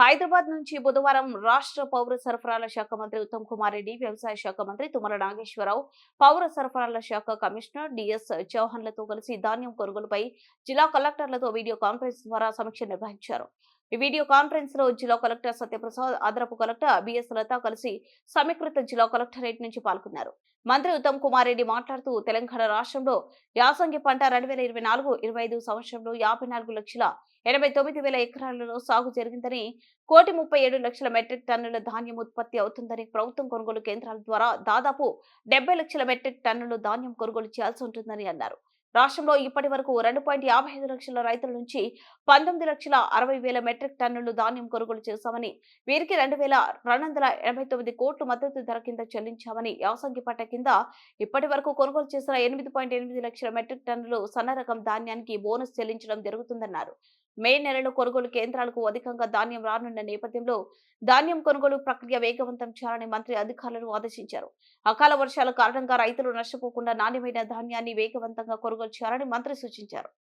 హైదరాబాద్ నుంచి బుధవారం రాష్ట్ర పౌర సరఫరాల శాఖ మంత్రి ఉత్తమ్ కుమార్ రెడ్డి వ్యవసాయ శాఖ మంత్రి తుమ్మల నాగేశ్వరరావు పౌర సరఫరాల శాఖ కమిషనర్ డిఎస్ చౌహాన్లతో కలిసి ధాన్యం కొనుగోలుపై జిల్లా కలెక్టర్లతో వీడియో కాన్ఫరెన్స్ ద్వారా సమీక్ష నిర్వహించారు. ఈ వీడియో కాన్ఫరెన్స్లో జిల్లా కలెక్టర్ సత్యప్రసాద్ అదనపు కలెక్టర్ బిఎస్ లత కలిసి సమీకృత జిల్లా కలెక్టరేట్ నుంచి పాల్గొన్నారు. మంత్రి ఉత్తమ్ కుమార్ రెడ్డి మాట్లాడుతూ తెలంగాణ రాష్ట్రంలో యాసంగి పంట రెండు వేల ఇరవై నాలుగు ఇరవై ఐదు సంవత్సరంలో యాభై నాలుగు లక్షల ఎనభై తొమ్మిది వేల ఎకరాలలో సాగు జరిగిందని కోటి ముప్పై ఏడు లక్షల మెట్రిక్ టన్నుల ధాన్యం ఉత్పత్తి అవుతుందని ప్రభుత్వం కొనుగోలు కేంద్రాల ద్వారా దాదాపు డెబ్బై లక్షల మెట్రిక్ టన్నులు ధాన్యం కొనుగోలు చేయాల్సి ఉంటుందని అన్నారు. రాష్ట్రంలో ఇప్పటి వరకు రెండు పాయింట్ యాభై ఐదు లక్షల రైతుల నుంచి పంతొమ్మిది లక్షల అరవై వేల మెట్రిక్ టన్నులు ధాన్యం కొనుగోలు చేశామని వీరికి రెండు వేల రెండు వందల ఎనభై తొమ్మిది కోట్లు మద్దతు ధర కింద చెల్లించామని యాసంగి పంట కింద ఇప్పటి వరకు కొనుగోలు చేసిన ఎనిమిది పాయింట్ ఎనిమిది లక్షల మెట్రిక్ టన్నులు సన్న రకం ధాన్యానికి బోనస్ చెల్లించడం జరుగుతుందన్నారు. మే నెలలో కొనుగోలు కేంద్రాలకు అధికంగా ధాన్యం రానున్న నేపథ్యంలో ధాన్యం కొనుగోలు ప్రక్రియ వేగవంతం చేయాలని మంత్రి అధికారులను ఆదేశించారు. అకాల వర్షాల కారణంగా రైతులు నష్టపోకుండా నాణ్యమైన ధాన్యాన్ని వేగవంతంగా కొనుగోలు చేయాలని మంత్రి సూచించారు.